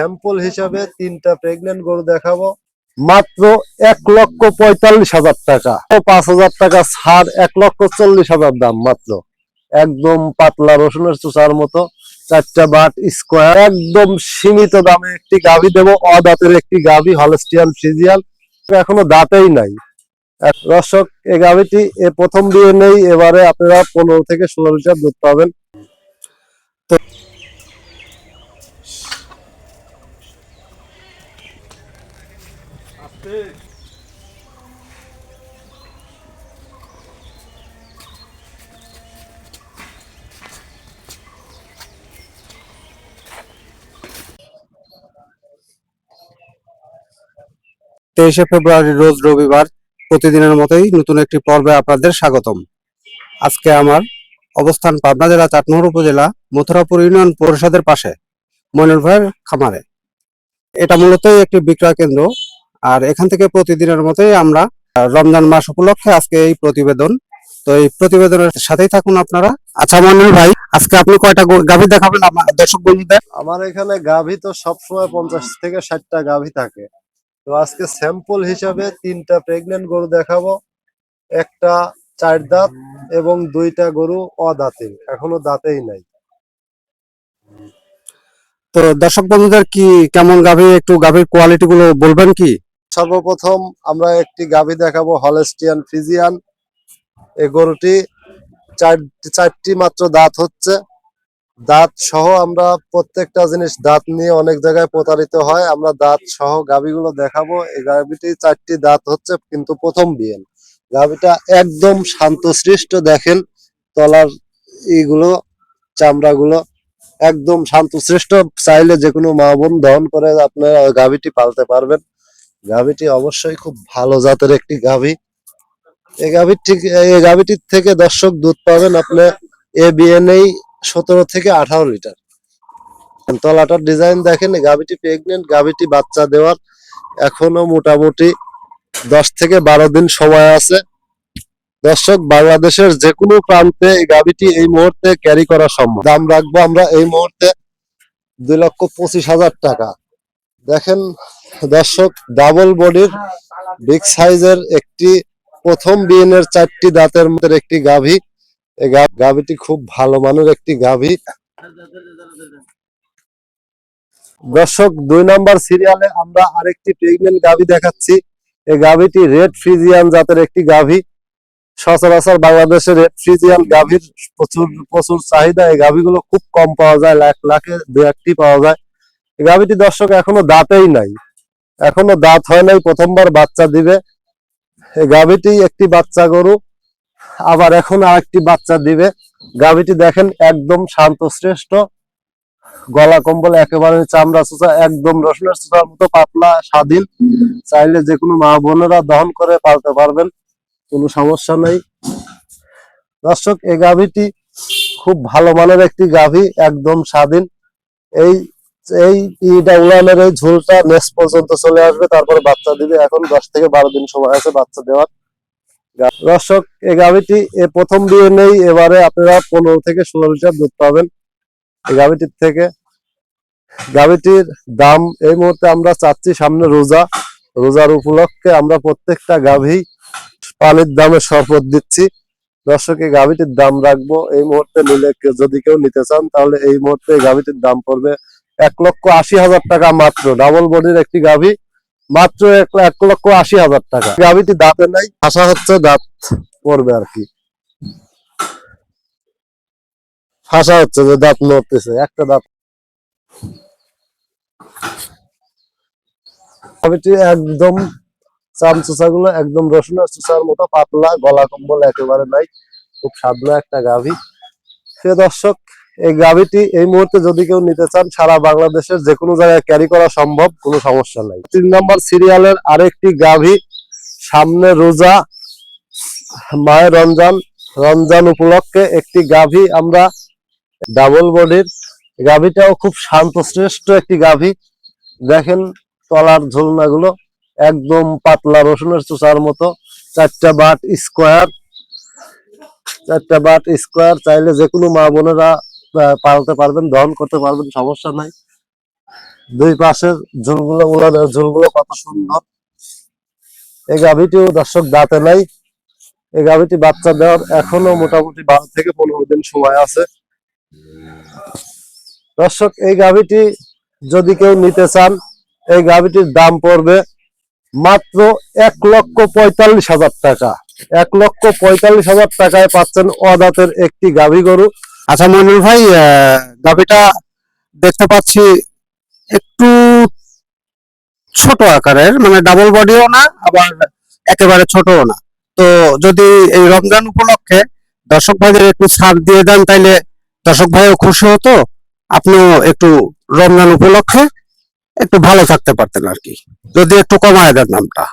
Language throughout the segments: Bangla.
স্যাম্পল হিসাবে তিনটা প্রেগনেন্ট গরু দেখাবো। মাত্র এক লক্ষ পঁয়তাল্লিশ হাজার টাকা। পাঁচ হাজার টাকা ছাড়, এক লক্ষ চল্লিশ হাজার দাম মাত্র। একদম পাতলা রসুনের চুচার মতো, চারটা বাট স্কোয়ার, একদম সীমিত দামে একটি গাভি দেবো। অদাঁতের একটি গাভি, হলস্টিয়ান ফিজিয়াল এখনও দাঁতেই নাই। দর্শক, এই গাভিটি এ প্রথম বিয়ে নেই এবারে আপনারা পনেরো থেকে ষোলো লিটার দুধ পাবেন। তেইশে ফেব্রুয়ারি রোজ রবিবার প্রতিদিনের মতোই নতুন একটি পর্বে আপনাদের স্বাগতম। আজকে আমার অবস্থান পাবনা জেলা চাটমোহর উপজেলা মথুরাপুর ইউনিয়ন পরিষদের পাশে মনির ভাইয়ের খামারে। এটা মূলত একটি বিক্রয় কেন্দ্র। আর এখান থেকে প্রতিদিনের মতোই আমরা রমজান মাস উপলক্ষে আজকে এই প্রতিবেদন। তো এই প্রতিবেদনের সাথেই থাকুন আপনারা। আচ্ছা মনির ভাই আজকে আপনি কয়টা গাভী দেখাবেন আমার দর্শক বন্ধুদের? আমার এখানে গাভী তো সবসময় পঞ্চাশ থেকে ষাটটা গাভী থাকে। তো আজকে স্যাম্পল হিসাবে তিনটা প্রেগনেন্ট গরু দেখাবো। একটা চার দাঁত এবং দুইটা গরু অদাঁতের এখনও দাঁতেই নাই। তো দর্শক বন্ধুদের কি কেমন গাভী একটু গাভীর কোয়ালিটি গুলো বলবেন কি? সর্বপ্রথম আমরা একটি গাভী দেখাবো, হলেস্টিয়ান ফিজিয়ান। এই গরুটি চার, চারটি মাত্র দাঁত হচ্ছে। দাঁত সহ আমরা প্রত্যেকটা জিনিস দাঁত নিয়ে অনেক জায়গায় প্রতারিত হয়। আমরা দাঁত সহ গাভিগুলো দেখাবো। এই গাভীটি চারটি দাঁত হচ্ছে, কিন্তু প্রথম বিয়েন গাভীটা একদম শান্তশিষ্ট, দেখেন তলার এইগুলো চামড়াগুলো একদম শান্তশিষ্ট। চাইলে যে কোনো মা বোন দহন করে আপনারা গাভীটি পালতে পারবেন। গাভিটি অবশ্যই খুব ভালো জাতের একটি গাভী। এই ঠিক এই গাভীটির থেকে দর্শক দুধ পাবেন আপনি এ বিএনএই সতেরো থেকে আঠারো লিটার। তলাটার ডিজাইন দেখেন গাভিটি প্রেগনেন্ট গাভীটি বাচ্চা দেওয়ার এখনও মোটামুটি দশ থেকে বারো দিন সময় আছে। দর্শক, বাংলাদেশের যে কোনো প্রান্তে এই গাভিটি এই মুহূর্তে ক্যারি করা সম্ভব। দাম রাখব আমরা এই মুহূর্তে দুই লক্ষ পঁচিশ হাজার টাকা। দেখেন দর্শক ডাবল বডির বিগ সাইজের একটি প্রথম বিএনের চারটি দাঁতের মধ্যে একটি গাভী। গাভীটি খুব ভালো মানের একটি গাভী। দর্শক, দুই নম্বর সিরিয়ালে আমরা আরেকটি প্রেগনেন্ট গাভী দেখাচ্ছি। এই গাভীটি রেড ফ্রিজিয়ান জাতের একটি গাভী। সচরাচর বাংলাদেশের রেড ফ্রিজিয়ান গাভীর প্রচুর প্রচুর চাহিদা। এই গাভীগুলো খুব কম পাওয়া যায়, লাখ লাখে দু একটি পাওয়া যায়। গাভীটি দর্শক এখনও দাঁতেই নাই। এখনও দাঁত হয় নাই, প্রথমবার বাচ্চা দিবে। গাভীটি একটি বাচ্চা গরু, আবার এখন আরেকটি বাচ্চা দিবে। গাভীটি দেখেন একদম শান্ত শ্রেষ্ঠ গলা কম্বল একেবারে চামড়া চোচা, একদম রসুনের চোচার মতো পাতলা, স্বাধীন। চাইলে যে কোনো মা বোনেরা দহন করে পালতে পারবেন, কোনো সমস্যা নেই। দর্শক, এই গাভীটি খুব ভালো মানের একটি গাভী, একদম স্বাধীন। এই এই ইটা উড়ানের এই ঝুলটা নেক্স পর্যন্ত চলে আসবে, তারপরে বাচ্চা দিবে। এখন দশ থেকে বারো দিন সময় আছে বাচ্চা দেওয়ার। দর্শক, এই গাভিটি প্রথম বিয়ে নেই, এবারে আপনারা পনেরো থেকে ষোলো লিটার দুধ পাবেন এই গাভিটির থেকে। গাভিটির দাম এই মুহূর্তে আমরা চাচ্ছি সামনে রোজা। রোজার উপলক্ষে আমরা প্রত্যেকটা গাভী পানির দামে শরবত দিচ্ছি। দর্শক, এই গাভিটির দাম রাখব। এই মুহূর্তে নিলে যদি কেউ নিতে চান, তাহলে এই মুহূর্তে গাভিটির দাম পড়বে এক লক্ষ আশি হাজার টাকা মাত্র। ডাবল বডির একটি গাভী, মাত্র এক লক্ষ আশি হাজার টাকা। গাভীটি দাঁতে নাই, আশা হচ্ছে দাঁত পড়বে আর কি। আশা হচ্ছে যে দাঁত নড়তেছে, একটা দাঁত। গাভীটি একদম চামগুলো একদম রসুনের চুচার মতো, পাতলা, গলা কম্বল একেবারে নাই, খুব সাদনা একটা গাভী। সে দর্শক এই গাভীটি এই মুহূর্তে যদি কেউ নিতে চান, সারা বাংলাদেশের যে কোনো জায়গায় ক্যারি করা সম্ভব, কোনো সমস্যা নাই। তিন নম্বর সিরিয়ালের আরেকটি গাভী, সামনে রোজা মায়ের রমজান রমজান উপলক্ষে একটি গাভী আমরা ডাবল বডির গাভীটাও খুব শান্তশ্রেষ্ঠ একটি গাভী। দেখেন তলার ঝুলনাগুলো, একদম পাতলা রসুনের চোচার মতো, চারটা বাট স্কোয়ার চারটা বাট স্কোয়ার চাইলে যে কোনো মা বোনেরা পালতে পারবেন, দহন করতে পারবেন, সমস্যা নাই। দুই পাশের ঝুলগুলো, উলানের ঝুলগুলো কত সুন্দর। এই গাভীটিও দর্শক দাঁতে নাই। এই গাভীটি বাচ্চা দেওয়ার এখনও মোটামুটি বারো থেকে পনেরো দিন সময় আছে। দর্শক, এই গাভীটি যদি কেউ নিতে চান, এই গাভীটির দাম পড়বে মাত্র এক লক্ষ পঁয়তাল্লিশ হাজার টাকা। এক লক্ষ পঁয়তাল্লিশ হাজার টাকায় পাচ্ছেন অদাতের একটি গাভী গরু। আচ্ছা মনির ভাই গাভীটা দেখতে পাচ্ছি একটু ছোট আকারের মানে ডাবল বডিও না, আবার একেবারে ছোটও না। তো যদি এই রমজান উপলক্ষে দর্শক ভাইদের একটু ছাড় দিয়ে দেন, তাইলে দর্শক ভাইও খুশি হতো, আপনিও একটু রমজান উপলক্ষে একটু ভালো থাকতে পারতেন আর কি। যদি একটু কমায় দেন নামটা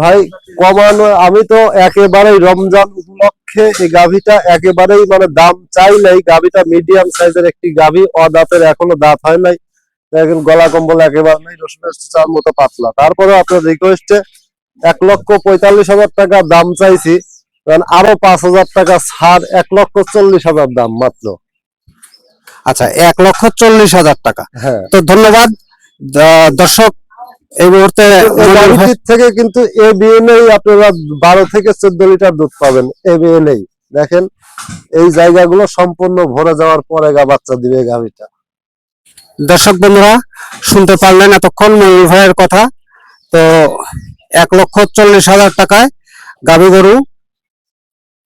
ভাই, কমানো, আমি তো একেবারেই রমজান উপলক্ষে এই গাভীটা একেবারেই মানে দাম চাই নাই। গাভীটা মিডিয়াম সাইজের একটি গাভী অদাঁতের এখনও দাঁত হয় নাই। দেখেন গলা কম্বল একেবারে নাই রসুনের চার মতো পাতলা। তারপরে আপনার রিকোয়েস্টে এক লক্ষ পঁয়তাল্লিশ হাজার টাকা দাম চাইছি। কারণ আরও পাঁচ হাজার টাকা ছাড় এক লক্ষ চল্লিশ হাজার দাম মাত্র। আচ্ছা এক লক্ষ চল্লিশ হাজার টাকা। হ্যাঁ। তো ধন্যবাদ। দর্শক এই মুহূর্তে থেকে কিন্তু এ বিএনএই আপনারা বারো থেকে চোদ্দ লিটার দুধ পাবেন এ বিএনএই দেখেন এই জায়গাগুলো সম্পূর্ণ ভরে যাওয়ার পরে গা বাচ্চা দিবে গাভীটা। দর্শক বন্ধুরা শুনতে পারলেন এতক্ষণ ময়ূর ভাইয়ের কথা। তো এক লক্ষ চল্লিশ হাজার টাকায় গাভী গরু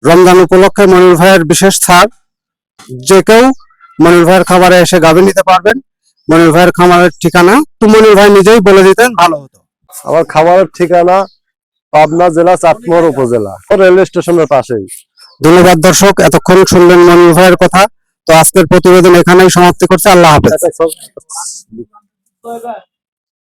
রমজান উপলক্ষে মনির ভাইয়ের বিশেষ ছাড়। যে কেউ মনির ভাইয়ের খাবারে এসে গাভী নিতে পারবেন। মনির ভাইয়ের খামারের ঠিকানা? তো মনির ভাই নিজেই বলে দিতেন ভালো হতো। আমার খামারের ঠিকানা পাবনা জেলা চাঁদমোহর উপজেলা রেলওয়ে স্টেশনের পাশেই। ধন্যবাদ দর্শক এতক্ষণ শুনলেন মনির ভাইয়ের কথা। তো আজকের প্রতিবেদন এখানেই সমাপ্তি করছে আল্লাহ হাফেজ। সব-